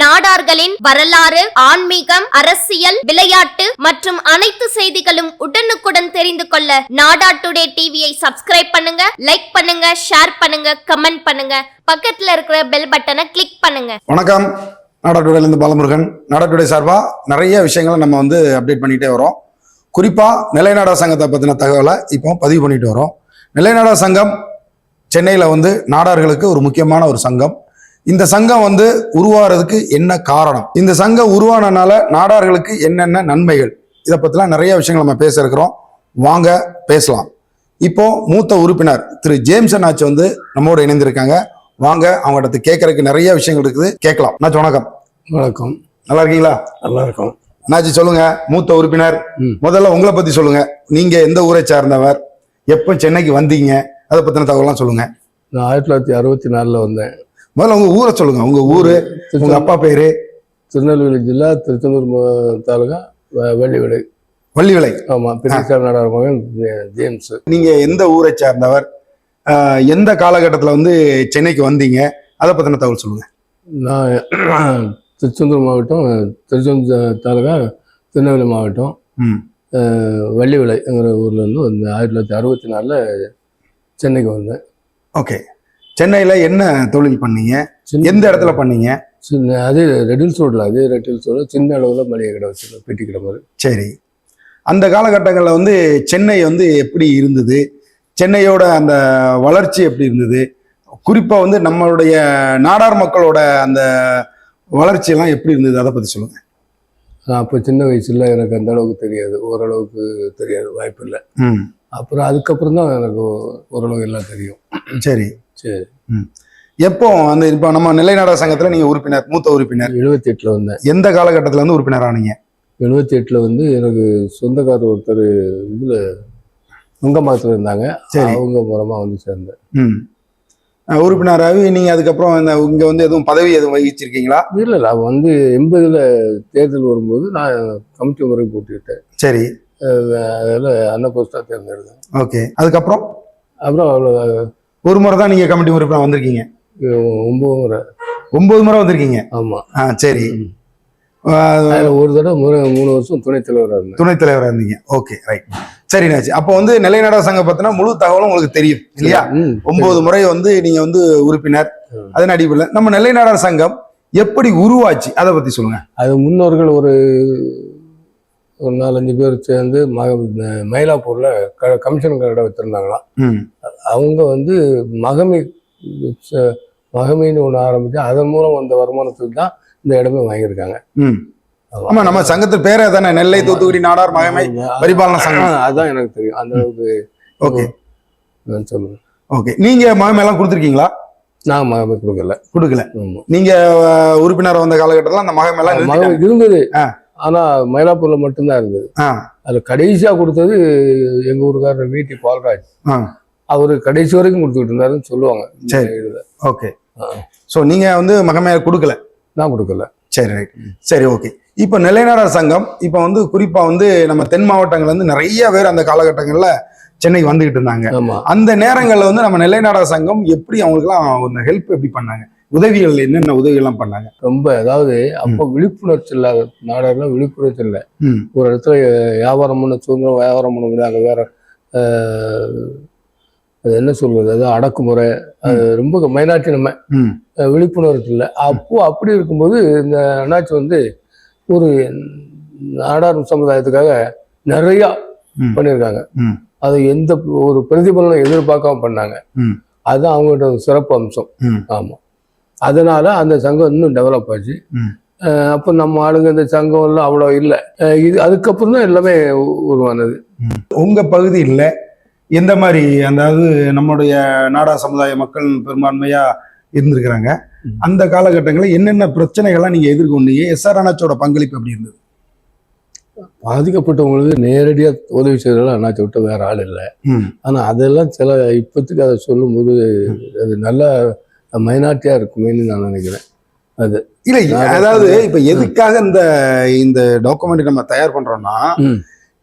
நாடார்களின் வரலாறு ஆன்மீகம் அரசியல் விளையாட்டு மற்றும் அனைத்து செய்திகளும் உடனுக்குடன் தெரிந்து கொள்ள நாடா டுடே டிவியை சப்ஸ்கிரைப் பண்ணுங்க லைக் பண்ணுங்க ஷேர் பண்ணுங்க கமெண்ட் பண்ணுங்க. பக்கத்துல இருக்கிற பெல் பட்டனை கிளிக் பண்ணுங்க. வணக்கம். நாடாட்டுடையிலேருந்து பாலமுருகன். நாடாட்டுடை சார்பாக நிறைய விஷயங்களை நம்ம வந்து அப்டேட் பண்ணிகிட்டே வரோம். குறிப்பாக நிலைநாடா சங்கத்தை பற்றின தகவலை இப்போ பதிவு பண்ணிட்டு வரோம். நிலைநாடா சங்கம் சென்னையில் வந்து நாடார்களுக்கு ஒரு முக்கியமான ஒரு சங்கம். இந்த சங்கம் வந்து உருவாகிறதுக்கு என்ன காரணம்? இந்த சங்கம் உருவானனால நாடார்களுக்கு என்னென்ன நன்மைகள்? இதை பற்றிலாம் நிறைய விஷயங்கள் நம்ம பேச இருக்கிறோம். வாங்க பேசலாம். இப்போ மூத்த உறுப்பினர் திரு ஜேம்ஸ் அண்ணாச்சி வந்து நம்மோடு இணைந்திருக்காங்க. வாங்க அவங்ககிட்ட கேட்கறதுக்கு நிறைய விஷயங்கள் இருக்குது. கேட்கலாம். அண்ணாச்சி வணக்கம். வணக்கம். நல்லா இருக்கீங்களா? நல்லா இருக்கும். அண்ணாச்சி சொல்லுங்க. மூத்த உறுப்பினர். முதல்ல உங்களை பத்தி சொல்லுங்க. நீங்க எந்த ஊரை சார்ந்தவர்? எப்போ சென்னைக்கு வந்தீங்க? அதை பத்தின தகவலாம் சொல்லுங்க. நான் ஆயிரத்தி தொள்ளாயிரத்தி அறுபத்தி நாலில் வந்தேன். முதல்ல உங்க ஊரை சொல்லுங்க. உங்க ஊரு உங்க அப்பா பேரு? திருநெல்வேலி ஜில்லா திருச்செந்தூர் தாலுகா வ- வெள்ளிவிடை வள்ளிவிளை. ஆமாம் பெரியசாமி நாடார் மகன் ஜேம்ஸ். நீங்க எந்த ஊரை சார்ந்தவர்? எந்த காலகட்டத்தில் வந்து சென்னைக்கு வந்தீங்க? அதை பத்தின தகவல் சொல்லுங்க. நான் திருச்செந்தூர் மாவட்டம் திருச்செந்தூர் தாலுகா திருநெல்வேலி மாவட்டம். வெள்ளிவிளைங்கிற ஊர்லேருந்து வந்து ஆயிரத்தி தொள்ளாயிரத்தி அறுபத்தி நாலில் சென்னைக்கு வந்தேன். ஓகே. சென்னையில என்ன தொழில் பண்ணீங்க? எந்த இடத்துல பண்ணீங்க? சின்ன அதே ரெட்டில்ஸ் ரோடில் அதே ரெட்டில்ஸ் ரோடு சின்ன அளவில் மளிகை கடை வச்சிருந்தேன் பெட்டி கடை மாதிரி. சரி. அந்த காலகட்டங்களில் வந்து சென்னை வந்து எப்படி இருந்தது? சென்னையோட அந்த வளர்ச்சி எப்படி இருந்தது? குறிப்பாக வந்து நம்மளுடைய நாடார் மக்களோட அந்த வளர்ச்சி எல்லாம் எப்படி இருந்தது? அதை பற்றி சொல்லுங்க. நான் அப்போ சின்ன வயசுல எனக்கு அந்த அளவுக்கு தெரியாது. ஓரளவுக்கு தெரியாது வாய்ப்பு இல்லை. அப்புறம் அதுக்கப்புறம் தான் எனக்கு ஓரளவு எல்லாம் தெரியும். சரி. சரி. எப்போ அந்த இப்போ நம்ம நிலைநாடக சங்கத்தில் நீங்கள் உறுப்பினர் மூத்த உறுப்பினர்? எழுபத்தி எட்டில் வந்தேன். எந்த காலகட்டத்தில் வந்து உறுப்பினர் ஆனீங்க? எழுபத்தி எட்டில் வந்து எனக்கு சொந்தக்காரர் ஒருத்தர் இதில் நுங்கம்பாக்கத்தில் இருந்தாங்க. சரி. அவங்க மூலமாக வந்து சேர்ந்தேன். ம். அஹ் உறுப்பினராகி நீங்கள் அதுக்கப்புறம் இந்த இங்கே வந்து எதுவும் பதவி எதுவும் வகிச்சிருக்கீங்களா? இல்லை இல்லை. அவன் வந்து எண்பதில் தேர்தல் வரும்போது நான் கமிட்டி முறை போட்டுக்கிட்டேன். சரி. அதில் அன்ன போஸ்டாக தேர்ந்தெடுத்தேன். ஓகே. அதுக்கப்புறம்? அப்புறம் அவ்வளோ ஒரு முறை தான் நீங்கள் கமிட்டி உறுப்பினர் வந்திருக்கீங்க? ஒம்பது முறை. ஒன்பது முறை வந்திருக்கீங்க? ஆமாம் ஆ சரி. ஒரு தடவை முறை மூணு வருஷம் துணைத் தலைவராக இருந்தேன். துணைத் தலைவராக இருந்தீங்க. ஓகே ரைட் சரிண்ணாச்சு அப்போ வந்து நிலைநாடக சங்கம் பத்தின முழு தகவலும் உங்களுக்கு தெரியும் இல்லையா? ஒன்பது முறை வந்து நீங்க வந்து உறுப்பினர். அதன் அடிப்படையில் நம்ம நிலைநாடக சங்கம் எப்படி உருவாச்சு? அதை பத்தி சொல்லுங்க. அது முன்னோர்கள் ஒரு ஒரு நாலஞ்சு பேர் சேர்ந்து மயிலாப்பூரில் க கமிஷன் கடை வச்சுருந்தாங்களாம். அவங்க வந்து மகமை மகமைன்னு ஒன்று ஆரம்பித்து அதன் மூலம் வந்த வருமானத்துக்கு தான் இந்த இடமே வாங்கியிருக்காங்க. ம். ஆமா. நம்ம சங்கத்து பேரே தானே நெல்லை தூத்துக்குடி நாடார் மகமை பரிபாலன சங்கம். அதான் எனக்கு தெரியும். அந்த அளவுக்கு ஓகே. சொல்லுவேன் ஓகே. நீங்க மகமை எல்லாம் கொடுத்துருக்கீங்களா? நான் மகமை கொடுக்கல. கொடுக்கல. நீங்க உறுப்பினர் வந்த காலகட்டத்தில் அந்த மகமை எல்லாம் மகமை நிறுத்திட்டாங்க. இருந்தது. ஆனா மயிலாப்பூர்ல மட்டும்தான் இருந்தது. ஆ. அதுல கடைசியா கொடுத்தது எங்க ஊருக்காரர் வீட்டி பால்ராஜ். அவரு கடைசி வரைக்கும் கொடுத்துக்கிட்டு இருந்தாருன்னு சொல்லுவாங்க. சரி. ஓகே. ஸோ நீங்க வந்து மகமையை கொடுக்கல? நான் கொடுக்கல. சரி ரைட். சரி ஓகே. இப்போ நிலைநாடர் சங்கம் இப்போ வந்து குறிப்பா வந்து நம்ம தென் மாவட்டங்கள்ல இருந்து நிறைய பேர் அந்த காலகட்டங்கள்ல சென்னைக்கு வந்துகிட்டு இருந்தாங்க. அந்த நேரங்கள்ல வந்து நம்ம நிலைநாடக சங்கம் எப்படி அவங்களுக்குலாம் ஒரு ஹெல்ப் எப்படி பண்ணாங்க? உதவிகள் என்னென்ன உதவிகள்லாம் பண்ணாங்க? ரொம்ப அதாவது அப்போ விழிப்புணர்ச்சி இல்லாத நாடெல்லாம் விழிப்புணர்ச்சி இல்லை. ஒரு இடத்துல வியாபாரம் பண்ண சுதந்திரம் வியாபாரம் பண்ண முடியாது. வேற அது என்ன சொல்றது? அது அடக்குமுறை. அது ரொம்ப மைனாரிட்டி நம்ம. விழிப்புணர்வு இல்லை. அப்போ அப்படி இருக்கும்போது இந்த அண்ணாச்சி வந்து ஒரு நாடார் சமுதாயத்துக்காக நிறையா. பண்ணியிருக்காங்க. அது எந்த ஒரு பிரதிபலனும் எதிர்பார்க்காம பண்ணாங்க. அதுதான் அவங்ககிட்ட ஒரு சிறப்பு அம்சம். ஆமாம் அதனால அந்த சங்கம் இன்னும் டெவலப் ஆச்சு. அப்போ நம்ம ஆளுங்க இந்த சங்கம் எல்லாம் அவ்வளோ இல்லை. இது அதுக்கப்புறம் தான் எல்லாமே உருவானது. உங்க பகுதியில் எந்த மாதிரி அதாவது நம்முடைய நாடா சமுதாய மக்கள் பெரும்பான்மையா இருந்திருக்கிறாங்க. அந்த காலகட்டங்களில் என்னென்ன பிரச்சனைகள்லாம் நீங்க எதிர்கொண்டீங்க? எஸ்ஆர் அண்ணாச்சோட பங்களிப்பு எப்படி இருந்தது? பாதிக்கப்பட்டவங்களுக்கு நேரடியாக உதவி செய்யறதுலாம் அண்ணாச்சி விட்டு வேற ஆள் இல்லை. ஆனால் அதெல்லாம் சில இப்போத்துக்கு அதை சொல்லும்போது அது நல்லா மைனாரிட்டியாக இருக்குமேன்னு நான் நினைக்கிறேன் இல்ல நாடா அதாவது. இப்ப எதுக்காக இந்த இந்த டாக்குமெண்ட் நம்ம தயார் பண்றோம்னா ம்.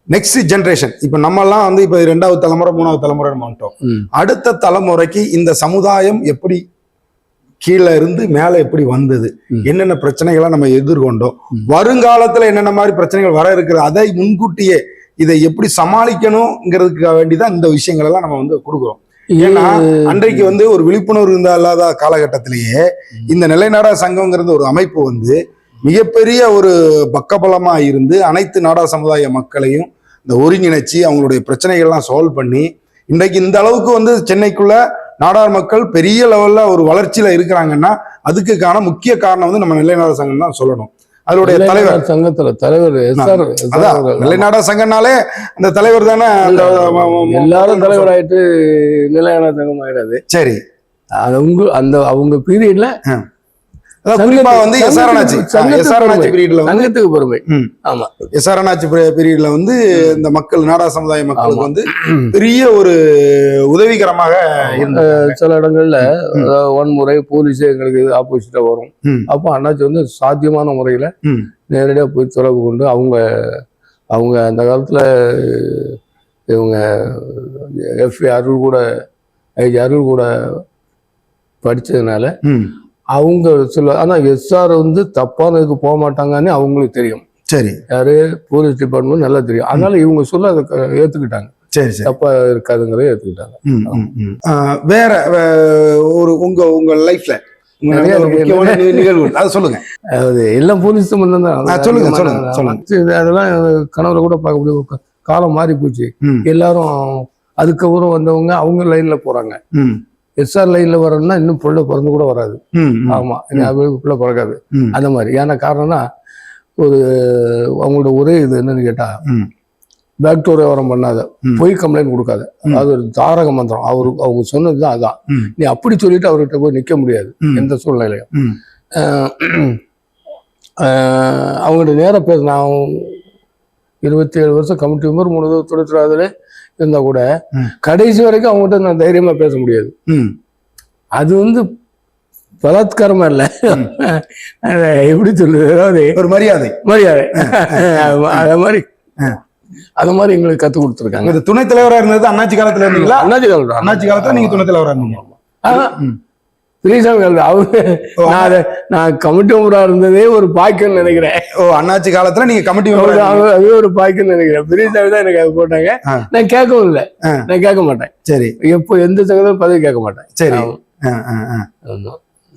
நெக்ஸ்ட் ஜென்ரேஷன் இப்ப நம்ம எல்லாம் வந்து இப்ப ரெண்டாவது தலைமுறை மூணாவது தலைமுறை வந்துட்டோம் அடுத்த தலைமுறைக்கு இந்த சமுதாயம் எப்படி கீழே இருந்து மேலே எப்படி வந்தது. என்னென்ன பிரச்சனைகளை நம்ம எதிர்கொண்டோம். வருங்காலத்துல என்னென்ன மாதிரி பிரச்சனைகள் வர இருக்குது அதை முன்கூட்டியே இதை எப்படி சமாளிக்கணுங்கிறதுக்காக வேண்டி தான் இந்த விஷயங்கள் எல்லாம் நம்ம வந்து கொடுக்குறோம் ஏன்னா அன்றைக்கு வந்து ஒரு விழிப்புணர்வு இருந்த இல்லாத காலகட்டத்திலேயே இந்த நிலைநாடா சங்கம்ங்கிறது ஒரு அமைப்பு வந்து மிகப்பெரிய ஒரு பக்கபலமா இருந்து அனைத்து நாடா சமுதாய மக்களையும் இந்த ஒருங்கிணைச்சு அவங்களுடைய பிரச்சனைகள்லாம் சால்வ் பண்ணி இன்றைக்கு இந்த அளவுக்கு வந்து சென்னைக்குள்ள நாடார் மக்கள் பெரிய லெவல்ல ஒரு வளர்ச்சியில இருக்கிறாங்கன்னா அதுக்குக்கான முக்கிய காரணம் வந்து நம்ம நிலைநாட சங்கம் தான் சொல்லணும். அதனுடைய தலைவர். நிலைநாடு சங்கத்துல தலைவர் நிலைநாட சங்கம்னாலே அந்த தலைவர் தானே அந்த எல்லாரும் தலைவர் ஆயிட்டு நிலையான சங்கம் ஆயிடாது சரி. அது உங்க அந்த அவங்க பீரியட்ல குறிப்பா வந்து எஸ்ஆர் அண்ணாச்சி சங்கத்துக்கு எஸ்ஆர் அண்ணாச்சி பெருமை. பீரியட்ல சங்கத்துக்கு பெருமை. ஆமா எஸ்ஆர் அண்ணாச்சி பீரியட்ல வந்து இந்த மக்கள் நாடா சமுதாய மக்களுக்கு. வந்து பெரிய ஒரு உதவிகரமாக சில இடங்கள்ல வன்முறை போலீஸ் எங்களுக்கு ஆப்போசிட்டா வரும். அப்போ அண்ணாச்சி வந்து சாத்தியமான முறையில. நேரடியா போய் தொடர்பு கொண்டு அவங்க அவங்க அந்த காலத்துல இவங்க எஃப் அருள் கூட ஐஜி அருள் கூட படிச்சதுனால ம். அவங்க சில ஆனா எஸ்ஆர் வந்து தப்பானதுக்கு போக மாட்டாங்கன்னு அவங்களுக்கு தெரியும். சரி. யாரு? போலீஸ் டிபார்ட்மெண்ட் நல்லா தெரியும். அதனால இவங்க சொல்ல அதை ஏத்துக்கிட்டாங்க. சரி சரி. தப்பா இருக்காதுங்கிறத ஏத்துக்கிட்டாங்க. வேற ஒரு உங்க உங்க லைஃப்ல சொல்லுங்க. எல்லாம் போலீஸ் சம்பந்தம் தான் சொல்லுங்க, சொல்லுங்க, சொல்லுங்க. அதெல்லாம் கனவுல கூட பார்க்க முடியும் காலம் மாறி போச்சு எல்லாரும் அதுக்கப்புறம் வந்தவங்க அவங்க லைன்ல போறாங்க. எஸ்ஆர் லைன்ல வரணும்னா இன்னும் புள்ள பிறந்து கூட வராது. ஆமா புள்ள பிறக்காது. அந்த மாதிரி. ஏன்னா காரணம்னா ஒரு அவங்களோட ஒரே இது என்னன்னு கேட்டா ம். பேக் டு விவரம் பண்ணாத. பொய் கம்ப்ளைண்ட் கொடுக்காத. அது ஒரு தாரக மந்திரம். அவரு அவங்க சொன்னதுதான் அதான். நீ அப்படி சொல்லிட்டு அவர்கிட்ட போய் நிக்க முடியாது. எந்த சூழ்நிலையும் அவங்கள்ட்ட நேராக பேச நான் இருபத்தி ஏழு வருஷம் கமிட்டி மெம்பர் மூணு தொழிற்சாலையில் இருந்தால் கூட ம். கடைசி வரைக்கும் அவங்ககிட்ட நான் தைரியமாக பேச முடியாது. அது வந்து பலாத்காரமா இல்லை. எப்படி சொல்லுது அதாவது ஒரு மரியாதை. மரியாதை. அது மாதிரி. அது மாதிரி எங்களுக்கு கற்றுக் கொடுத்துருக்காங்க. துணைத் தலைவரா இருந்தது அண்ணாச்சி காலத்துல இருந்தீங்களா? அண்ணாச்சி காலத்துல. அண்ணாச்சி காலத்துல நீங்க துணைத் தலைவரா இருந்தீங்க. அவரு ஓ, நான் அதை நான் கமிட்டி மெம்பராக இருந்ததே ஒரு பாக்கியம்னு நினைக்கிறேன். ஓ அண்ணாச்சி காலத்துல நீங்க கமிட்டி அதுவே ஒரு பாய்க்குன்னு நினைக்கிறேன். பெரியசாமி தான் எனக்கு அது போட்டாங்க. நான் கேட்கவும் இல்லை. நான் கேட்க மாட்டேன். சரி. எப்போ எந்த சங்கத்தையும் பதவி கேட்க மாட்டேன். சரி.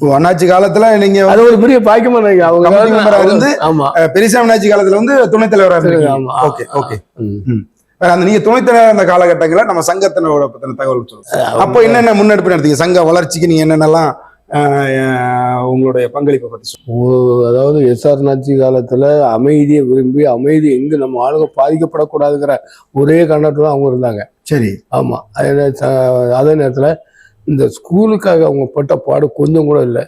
ஓ அண்ணாச்சி காலத்துல நீங்க அது ஒரு பெரிய பாக்கியமா நினைக்கிறேன். அவங்க கமிட்டி மெம்பரா அவங்க- இருந்து ஆமா. பெரியசாமி அண்ணாச்சி காலத்துல வந்து துணைத் தலைவரா இருந்தீங்க ஆமா. Okay okay. அந்த நீங்க துணைத் தலைவர் இருந்த காலகட்டங்களில் நம்ம சங்கத்தினோட பத்தின தகவல் சொல்லுங்க. அப்போ என்னென்ன முன்னெடுப்பு நடத்தீங்க சங்க வளர்ச்சிக்கு நீங்க என்னென்னலாம் உங்களுடைய பங்களிப்பை பத்தி அதாவது எஸ்ஆர் நாச்சி காலத்துல அமைதியை விரும்பி அமைதி எங்க நம்ம ஆளுங்க பாதிக்கப்படக்கூடாதுங்கிற ஒரே கண்ணத்துல அவங்க இருந்தாங்க. சரி. ஆமா. அதே நேரத்துல இந்த ஸ்கூலுக்காக அவங்க பட்ட பாடு கொஞ்சம் கூட இல்லை.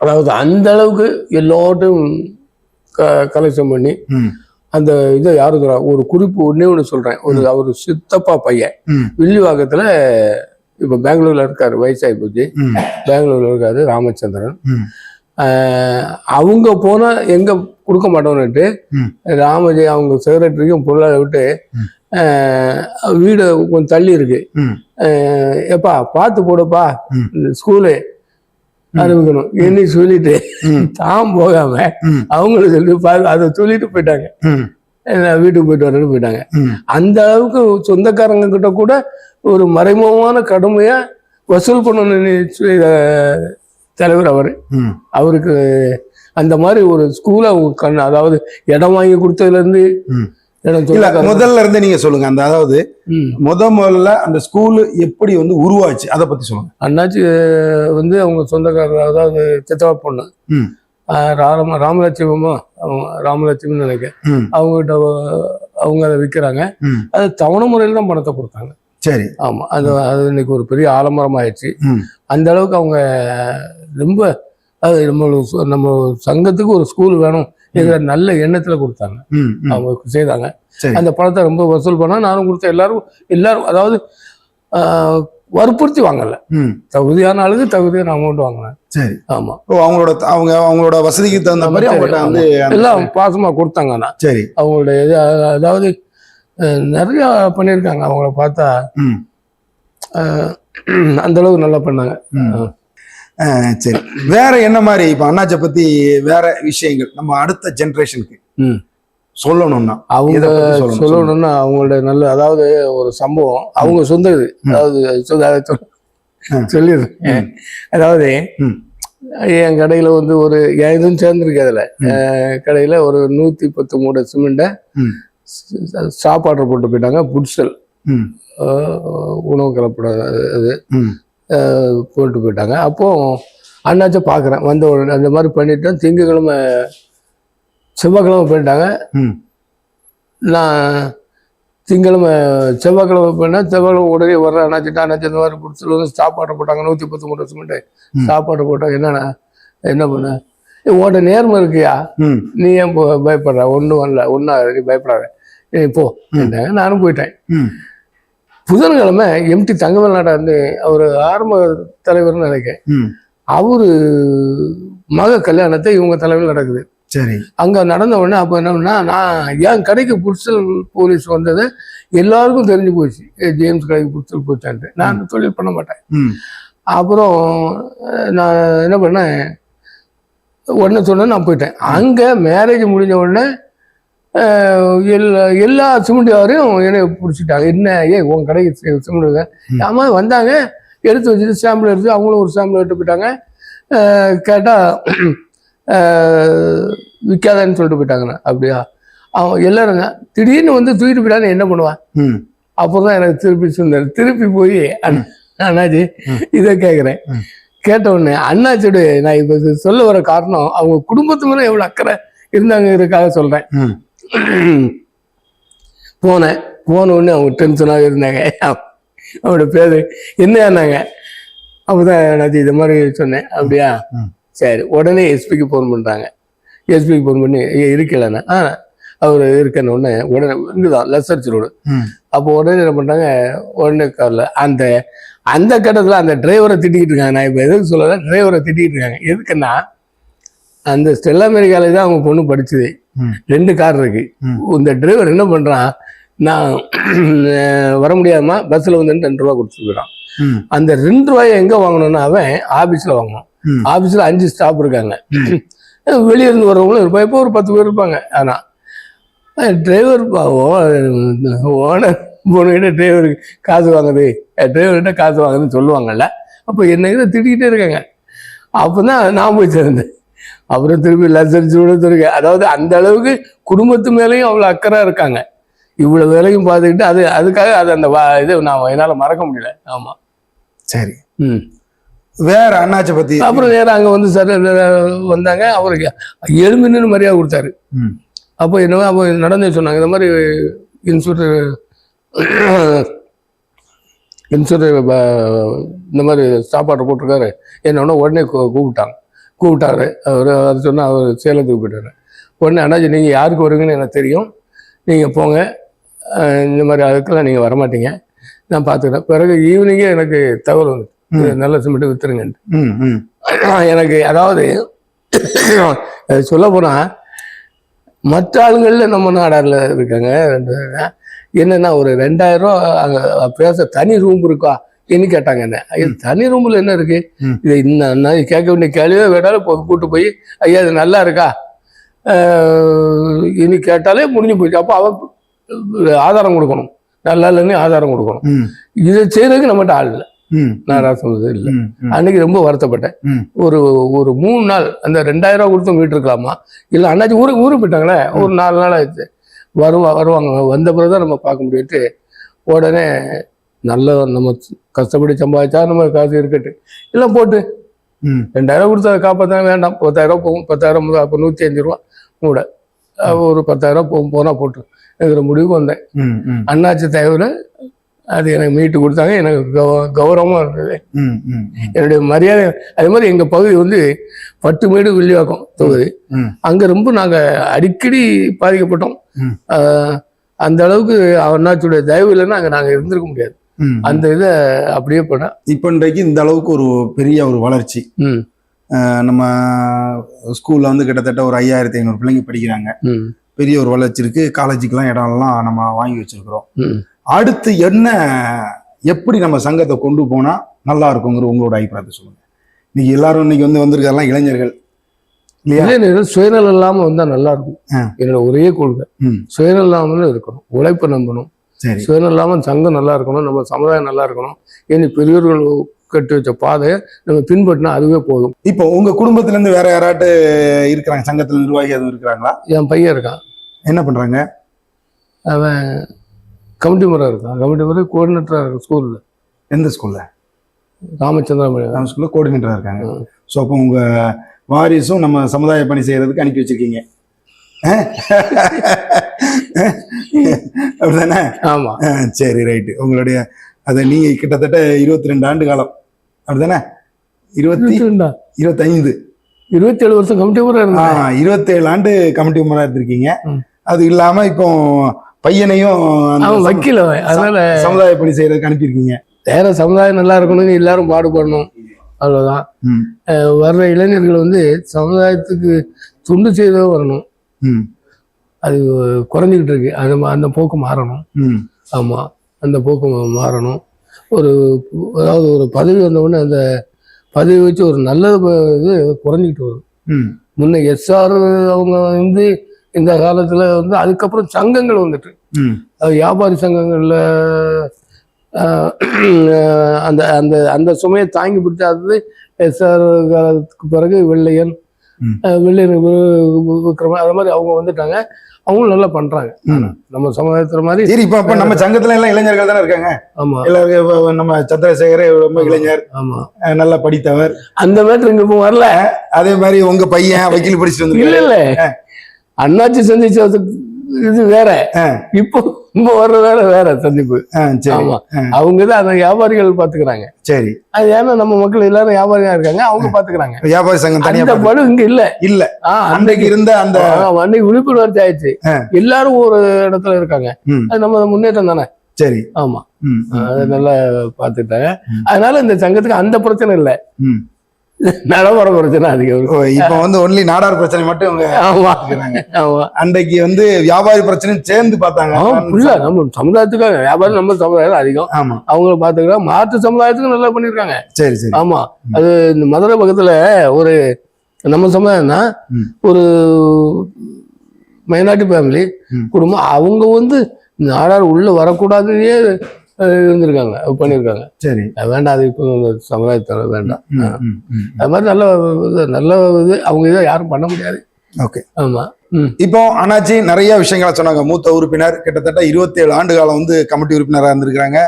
அதாவது அந்த அளவுக்கு எல்லாட்டும் கலெக்ஷன் பண்ணி அந்த இதை யாரு சொல்றா? ஒரு குறிப்பு ஒன்னே ஒன்று சொல்றேன். ஒரு அவர் சித்தப்பா பையன். வில்லிவாக்கத்துல இப்ப பெங்களூர்ல இருக்காரு வயசாகி போச்சு பெங்களூர்ல இருக்காரு ராமச்சந்திரன். அவங்க போனா எங்க கொடுக்க மாட்டோம்னுட்டு. ராமஜி அவங்க செக்ரட்டரிக்கும் பொருளாத விட்டு வீடு கொஞ்சம் தள்ளி இருக்கு. எப்பா பார்த்து போடுப்பா. ஸ்கூலு ஆரம்பிக்கணும் என்ன சொல்லிட்டு தான் போகாம அவங்களும் சொல்லி அதை சொல்லிட்டு போயிட்டாங்க. வீட்டுக்கு போயிட்டு வரேன்னு போயிட்டாங்க. அந்த அளவுக்கு சொந்தக்காரங்க கிட்ட கூட ஒரு மறைமுகமான கடுமையா வசூல் பண்ணணும்னு தலைவர் அவர். அவருக்கு அந்த மாதிரி ஒரு ஸ்கூலை கண் அதாவது இடம் வாங்கி கொடுத்ததுல இருந்து ம். இடம் இல்ல முதல்ல இருந்து நீங்க சொல்லுங்க. அந்த அதாவது. முத முதல்ல அந்த ஸ்கூல் எப்படி வந்து உருவாச்சு? அதை பத்தி சொல்லுங்க. அண்ணாச்சி வந்து அவங்க சொந்தக்காரர் அதாவது சித்தவா பொண்ணு. ராம ராமலட்சுமிமா அவங்க ராமலட்சுமின்னு நினைக்கிறேன். ம். அவங்ககிட்ட அஹ், அவங்க அதை விற்கிறாங்க அது தவணை முறையில் தான் பணத்தை கொடுத்தாங்க. சரி. ஆமா அது அது இன்னைக்கு ஒரு பெரிய ஆலமரம் ஆயிடுச்சு அந்த அளவுக்கு அவங்க ரொம்ப அது நம்ம நம்ம சங்கத்துக்கு ஒரு ஸ்கூல் வேணும். என்ற நல்ல எண்ணத்துல கொடுத்தாங்க. அவங்க செய்தாங்க. அந்த பணத்தை ரொம்ப வசூல் பண்ணா நானும் கொடுத்தேன். எல்லாரும் எல்லாரும் அதாவது வற்புறுத்தி வாங்கல. ம். தகுதியான ஆளுக்கு தகுதியான அமௌண்ட் வாங்கினேன். சரி. ஆமா. அவங்களோட அவங்க அவங்களோட வசதிக்கு தகுந்த மாதிரி அவங்கள்ட்ட வந்து எல்லாம் பாசமா கொடுத்தாங்க ஆனா சரி. அவங்களுடைய இது, அதாவது நிறைய பண்ணியிருக்காங்க. அவங்கள பார்த்தா அந்த அளவுக்கு நல்லா பண்ணாங்க. சரி. வேற என்ன மாதிரி இப்ப அண்ணாச்சை பத்தி வேற விஷயங்கள்? நம்ம அடுத்த ஜெனரேஷனுக்கு ம். சொல்லணும்னா அவங்க சொல்லணும்னா அவங்களோட நல்ல அதாவது ஒரு சம்பவம். அவங்க சொந்த இது அதாவது சொந்த- அதை சொல்- ம். சொல்லிடுறேன் அதாவது ம். என் கடையில வந்து ஒரு இதுவும் சேர்ந்துருக்கு அதுல. கடையில ஒரு நூத்தி பத்து மூடை சிமெண்ட்டை ம். சாப்பாடு போட்டு போயிட்டாங்க. புட்சல் ம், உணவு கலப்பட அது போட்டு போயிட்டாங்க. அப்போ அண்ணாச்சும் பார்க்குறேன். வந்த உடனே அந்த மாதிரி பண்ணிட்டேன் திங்கக்கிழமை செவ்வாய்க்கிழமை போயிட்டாங்க. நான் திங்கிழமை செவ்வாய்க்கிழமை போனேன் செவ்வாய்க்கிழமை உடனே வர்றேன். அண்ணாச்சிட்டா அண்ணாச்சி இந்த மாதிரி புடிச்சல் வந்து சாப்பாடு போட்டாங்க. நூற்றி பத்து மூட்டை சிமெண்ட்டு ம். சாப்பாடு போட்டாங்க என்னண்ணா என்ன பண்ண? உன்கிட்ட நேர்மை இருக்கியா? நீ ஏன் பயப்படுற? ஒன்றும் வரல. ஒன்றா நீ பயப்படாத. நீ போ. நானும் போயிட்டேன். புதன்கிழமை எம்டி தங்கவேல் நாடார்னு அவர் ஆரம்ப தலைவர்னு நினைக்கிறேன். அவரு மக கல்யாணத்தை இவங்க தலைமையில் நடக்குது. சரி. அங்க நடந்த உடனே அப்ப என்ன பண்ணா நான் என் கடைக்கு புட்சல் போலீஸ் வந்தது எல்லாருக்கும் தெரிஞ்சு போச்சு. ஏ, ஜேம்ஸ் கடைக்கு புட்சல் போச்சான்ட்டு. நான் தொழில் பண்ண மாட்டேன். அப்புறம் நான் என்ன பண்ணேன்? உடனே சொன்னேன் நான் போயிட்டேன். அங்க மேரேஜ் முடிஞ்ச உடனே எல்லா எல்லா சிமெண்ட் யாரையும் என்னை பிடிச்சிட்டாங்க. என்ன ஏ உன் கடைக்கு சிமெண்ட். ஆமா வந்தாங்க எடுத்து வச்சுட்டு சாம்பிள் எடுத்து அவங்களும் ஒரு சாம்பிள் எடுத்து போயிட்டாங்க. அஹ், கேட்டா அஹ், விற்காதன்னு சொல்லிட்டு போயிட்டாங்கண்ணா. அப்படியா? அவன் எல்லாருங்க திடீர்னு வந்து தூக்கிட்டு போயிட்டான்னு என்ன பண்ணுவான் ம், அப்போதான் எனக்கு திருப்பி சொன்னார். திருப்பி போய் அண்ணாச்சி. இதை கேட்குறேன். கேட்ட உடனே அண்ணாச்சியோட நான் இப்போ சொல்ல வர காரணம் அவங்க குடும்பத்து மேலே எவ்வளோ அக்கறை இருந்தாங்கிறதுக்காக சொல்கிறேன் போனேன். போன உடனே அவங்க டென்ஷனாக இருந்தாங்க. அவனோட பேர் என்னன்னாங்க அப்போதான் அண்ணாச்சி இது மாதிரி சொன்னேன். அப்படியா. சரி. உடனே எஸ்பிக்கு ஃபோன் பண்ணுறாங்க எஸ்பிக்கு ஃபோன் பண்ணி இருக்கலண்ணா. ஆ அவர் இருக்கன்னு உடனே உடனே இங்குதான் லெசர்ச் ரோடு. ம். அப்போ உடனே என்ன பண்ணாங்க உடனே காரில் அந்த அந்த கட்டத்தில் அந்த டிரைவரை திட்டிக்கிட்டு இருக்காங்க. நான் இப்போ எதுக்கு சொல்லலை? டிரைவரை திட்டிக்கிட்டு இருக்காங்க. எதுக்குன்னா அந்த ஸ்டெல்லா மேரி காலேஜ் தான் அவங்க பொண்ணு படிச்சது. ரெண்டு கார் இருக்கு. இந்த டிரைவர் என்ன பண்ணுறான் நான் வர முடியாதமா பஸ்ஸில் வந்து ரெண்டு ரூபா ம், அந்த ரெண்டு ரூபாயை எங்கே வாங்கணும்னா அவன் ஆஃபீஸில் வாங்கணும் ம். ஆஃபீஸில் அஞ்சு ஸ்டாஃப் இருக்காங்க. வெளியே இருந்து வரவங்களும் இருப்பாங்க. இப்போ ஒரு பத்து பேர் இருப்பாங்க. ஆனால் டிரைவர் ஓனர் பொண்ணுகிட்ட டிரைவருக்கு காசு வாங்குது. டிரைவர்கிட்ட காசு வாங்குதுன்னு சொல்லுவாங்கல்ல. அப்போ என்ன திட்டிக்கிட்டே இருக்காங்க. அப்போ தான் நான் போய் சேர்ந்தேன். அப்புறம் திருப்பி லசரிச்சு விட தெரியும் அதாவது அந்த அளவுக்கு குடும்பத்து மேலேயும் அவ்வளோ அக்கறை இருக்காங்க. இவ்வளோ வேலையும் பார்த்துக்கிட்டு அது அதுக்காக அது அந்த வா- இதை நான் என்னால் மறக்க முடியல. ஆமாம் சரி. ம். வேற அண்ணாச்சை பத்தி அப்புறம் நேரம் அங்கே வந்து சார் வந்தாங்க. அவருக்கு நின்று மரியாதை கொடுத்தாரு. ம், அப்போ என்னவோ அப்போ நடந்து சொன்னாங்க. இந்த மாதிரி இன்சூரன்ஸ் இன்சூரன்ஸ் இந்த மாதிரி சாப்பாடு போட்டிருக்காரு. என்னன்னா உடனே கூப்பிட்டாங்க. கூப்பிட்டாரு. அவர் அது சொன்னால் அவர் சேலத்துக்கு போயிட்டாரு. உடனே அண்ணாச்சி நீங்கள் யாருக்கு வருவீங்கன்னு எனக்கு தெரியும். நீங்கள் போங்க. இந்த மாதிரி அதுக்கெல்லாம் நீங்கள் வரமாட்டீங்க. நான் பார்த்துக்கிறேன் பிறகு ஈவினிங்கே எனக்கு தகவல் வந்து. நல்ல சிமெண்ட் வித்துருங்கன்ட்டு. எனக்கு அதாவது சொல்ல போனா மற்ற ஆளுங்கள்ல நம்ம நாடார்ல இருக்காங்க. என்னன்னா ஒரு ரெண்டாயிரம் ரூபா அங்க பேச தனி ரூம் இருக்கா? என்ன கேட்டாங்க என்ன? தனி ரூம்ல என்ன இருக்கு. இது இன்னும் கேட்க வேண்டிய கேள்வியே வேணாலும் கூட்டு போய் ஐயா இது நல்லா இருக்கா? இனி கேட்டாலே முடிஞ்சு போச்சு அப்போ அவன் ஆதாரம் கொடுக்கணும். நல்லா இல்லைன்னு ஆதாரம் கொடுக்கணும். இதை செய்யறதுக்கு நம்மகிட்ட ஆள் இல்லை. நான் சொன்னது இல்லை. அன்னைக்கு ரொம்ப வருத்தப்பட்டேன். ஒரு ஒரு மூணு நாள் அந்த ரெண்டாயிரம் ரூபா கொடுத்து வீட்டுருக்கலாமா இல்லை அண்ணாச்சி ஊருக்கு ஊருக்கு போயிட்டாங்களே? ஒரு நாலு நாள் ஆயிடுச்சு. வருவா வருவாங்க. வந்த பிறகு தான் நம்ம பார்க்க முடியுட்டு உடனே நல்ல நம்ம கஷ்டப்படி சம்பாதிச்சா நம்ம காசு இருக்கட்டு எல்லாம் போட்டு. ரெண்டாயிரம் கொடுத்து அதை காப்பாற்ற வேண்டாம். பத்தாயிரம் போகும். பத்தாயிரம் அப்போ நூற்றி அஞ்சு ரூபா. கூட ஒரு பத்தாயிரம் போகும். போனால் போட்டு இருக்கிற முடிவுக்கு வந்தேன். அண்ணாச்சி தயவுல அது எனக்கு மீட்டு கொடுத்தாங்க. எனக்கு கௌ கௌரவமாக இருந்தது. என்னுடைய மரியாதை அதே மாதிரி எங்க பகுதி வந்து பட்டுமேடு வில்லிவாக்கம் தொகுதி. அங்க ரொம்ப நாங்க அடிக்கடி பாதிக்கப்பட்டோம். அந்த அளவுக்கு அண்ணாச்சியுடைய தயவு இல்லைன்னா அங்க நாங்க இருந்திருக்க முடியாது. அந்த இதை அப்படியே பண்ண இப்ப இன்றைக்கு இந்த அளவுக்கு ஒரு பெரிய ஒரு வளர்ச்சி. நம்ம ஸ்கூல்ல வந்து கிட்டத்தட்ட ஒரு ஐயாயிரத்தி ஐநூறு பிள்ளைங்க படிக்கிறாங்க. பெரிய ஒரு வளர்ச்சி இருக்கு. காலேஜுக்கெல்லாம் இடம்லாம் நம்ம வாங்கி வச்சிருக்கிறோம். அடுத்து என்ன எப்படி நம்ம சங்கத்தை கொண்டு போனா நல்லா இருக்குங்கிற உங்களோட அபிப்பிராயத்தை சொல்லுங்க. இன்னைக்கு எல்லாரும் இன்னைக்கு வந்து வந்திருக்காரெல்லாம் இளைஞர்கள். இளைஞர்கள் சுயநலம் இல்லாம வந்தா நல்லா இருக்கும். என்னோட ஒரே கொள்கை. சுயநலம் இல்லாமல் இருக்கணும். உழைப்பை நம்பணும். சரி. சுயநலம் இல்லாமல் சங்கம் நல்லா இருக்கணும் நம்ம சமுதாயம் நல்லா இருக்கணும். இனி பெரியவர்கள் கட்டி வச்ச பாதையை நம்ம பின்பற்றினா அதுவே போதும். இப்போ உங்க குடும்பத்துல இருந்து வேற யாராட்டு இருக்கிறாங்க? சங்கத்துல நிர்வாகி எதுவும் இருக்கிறாங்களா? என் பையன் இருக்கான். என்ன பண்றாங்க? அவன் கமிட்டி முறை இருக்கான். கமிட்டி முறை கோஆர்டினேட்டராக இருக்கான் ஸ்கூலில் எந்த ஸ்கூல்ல ராமச்சந்திரன் நம்ம ஸ்கூல்ல கோஆர்டினேட்டரா இருக்காங்க. ஸோ அப்போ உங்க வாரிசும் நம்ம சமுதாய பணி செய்யறதுக்கு அனுப்பி வச்சிருக்கீங்க? அப்படிதானே? ஆமா. சரி ரைட்டு உங்களுடைய அதை நீங்க கிட்டத்தட்ட இருபத்தி ரெண்டு ஆண்டு காலம். அப்படிதானே? இருபத்தி ரெண்டா இருபத்தைந்து. இருபத்தி ஏழு வருஷம் கமிட்டி முறை இருந்தேன் இருபத்தேழு ஆண்டு கமிட்டி மெம்பரா இருந்திருக்கீங்க. அது இல்லாம இப்போ பையனையும் வக்கீல் அதனால சமுதாய பணி செய்யறதுக்கு அனுப்பியிருக்கீங்க. வேற சமுதாயம் நல்லா இருக்கணும்னு எல்லாரும் பாடுபடணும். அவ்வளவுதான். வர்ற இளைஞர்கள் வந்து சமுதாயத்துக்கு துண்டு செய்தோ வரணும். ம். அது குறைஞ்சிக்கிட்டு இருக்கு. அது அந்த போக்கு மாறணும். ம். ஆமா. அந்த போக்கு மாறணும். ஒரு அதாவது ஒரு பதவி வந்த உடனே அந்த பதவி வச்சு ஒரு நல்லது ப- இது குறைஞ்சிக்கிட்டு வரும். ம். முன்ன எஸ்ஆர் அவங்க வந்து இந்த காலத்துல வந்து அதுக்கப்புறம் சங்கங்கள் வந்துட்டு. அது வியாபாரி சங்கங்கள்ல அந்த அந்த அந்த சுமையை தாங்கி பிடிச்சாது எஸ்ஆர் காலத்துக்கு பிறகு வெள்ளையன் ம். ஆஹ், வெள்ளையன் வி- விக்ரம அது மாதிரி அவங்க வந்துட்டாங்க. அவங்களும் நல்லா பண்றாங்க. நம்ம சமுதாயத்துல மாதிரி சரி இப்ப அப்ப நம்ம சங்கத்துல எல்லாம் இளைஞர்கள் தானே இருக்காங்க? ஆமா. எல்லாரும் இப்ப நம்ம சந்திரசேகர் ரொம்ப இளைஞர். ஆமா. நல்லா படித்தவர். அந்த மேட்ரு இங்க வரல. அதே மாதிரி உங்க பையன் வக்கீல் படிச்சுட்டு இல்ல வந்து இல்ல அண்ணாச்சி சந்திச்சது இது வேற. இப்போ இப்போ வர்ற வேற வேற சந்திப்பு. ஆமா. அவங்க தான் அந்த வியாபாரிகள் பாத்துக்கிறாங்க. சரி. அது ஏன்னா நம்ம மக்கள் எல்லாரும் வியாபாரியா இருக்காங்க அவங்க பாத்துக்கிறாங்க. வியாபாரி சங்கம் தனியா அந்த படு இங்க இல்ல. இல்ல. அன்னைக்கு இருந்த அந்த அன்னைக்கு விழிப்புணர்ச்சி ஆயிடுச்சு. எல்லாரும் ஒரு இடத்துல இருக்காங்க. அது நம்ம முன்னேற்றம் தானே. சரி. ஆமா. அதை நல்லா பாத்துட்டாங்க. அதனால இந்த சங்கத்துக்கு அந்த பிரச்சனை இல்ல. நடைமுறை பிரச்சனை அதிகம். இப்ப வந்து ஒன்லி நாடார் பிரச்சனை மட்டும் இவங்க ஆமா. அன்றைக்கு வந்து வியாபாரி பிரச்சனையும் சேர்ந்து பார்த்தாங்க. புள்ள நம்ம சமுதாயத்துக்காக வியாபாரம் நம்ம சமுதாயம் அதிகம். ஆமா. அவங்கள பாத்துக்கிறாங்க மாற்று சமுதாயத்துக்கு நல்லா பண்ணிருக்காங்க. சரி சரி. ஆமா. அது இந்த மதுரை பக்கத்துல ஒரு நம்ம சமுதாயம்னா. ஒரு மைனாரிட்டி ஃபேமிலி. குடும்பம். அவங்க வந்து நாடார் உள்ள வரக்கூடாதுன்னே இருந்திருக்காங்க பண்ணியிருக்காங்க சரி. அது வேண்டாம் அது இப்போ சமுதாயத்தில் வேண்டாம். அது மாதிரி நல்ல நல்ல இது அவங்க இதை யாரும் பண்ண முடியாது. ஓகே. ஆமா. ம். இப்போ அண்ணாச்சி நிறைய விஷயங்களை சொன்னாங்க. மூத்த உறுப்பினர் கிட்டத்தட்ட 27 ஆண்டு காலம் வந்து கமிட்டி உறுப்பினராக இருந்திருக்கிறாங்க.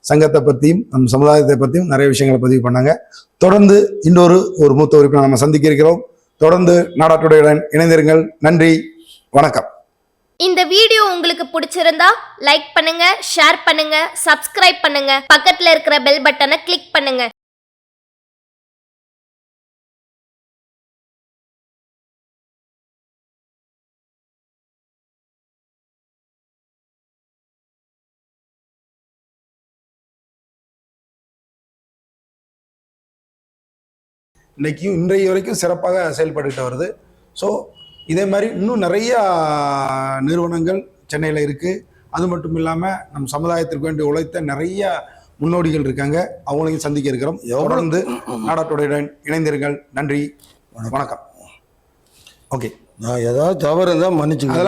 சங்கத்தை பற்றியும் நம் சமுதாயத்தை பற்றியும் நிறைய விஷயங்களை பதிவு பண்ணாங்க. தொடர்ந்து இன்னொரு ஒரு மூத்த உறுப்பினர் நம்ம சந்திக்க இருக்கிறோம். தொடர்ந்து நாடாட்டுடையுடன் இணைந்திருங்கள். நன்றி. வணக்கம். இந்த வீடியோ உங்களுக்கு பிடிச்சிருந்தா லைக் பண்ணுங்க ஷேர் பண்ணுங்க சப்ஸ்கிரைப் பண்ணுங்க. பக்கத்துல இருக்கிற பெல் பட்டனை கிளிக் பண்ணுங்க. இன்னைக்கும் இன்றைய வரைக்கும் சிறப்பாக செயல்பட்டுட்டு வருது. ஸோ இதே மாதிரி இன்னும் நிறைய நிறுவனங்கள் சென்னையில் இருக்குது அது மட்டும் இல்லாமல் நம் சமுதாயத்திற்கு வேண்டி உழைத்த நிறைய முன்னோடிகள் இருக்காங்க. அவங்களையும் சந்திக்க இருக்கிறோம். தொடர்ந்து நாடாட்டுடையுடன் இணைந்திருங்கள். நன்றி. வணக்கம். ஓகே. நான் ஏதாவது தவறு இருந்தால் மன்னிச்சுங்க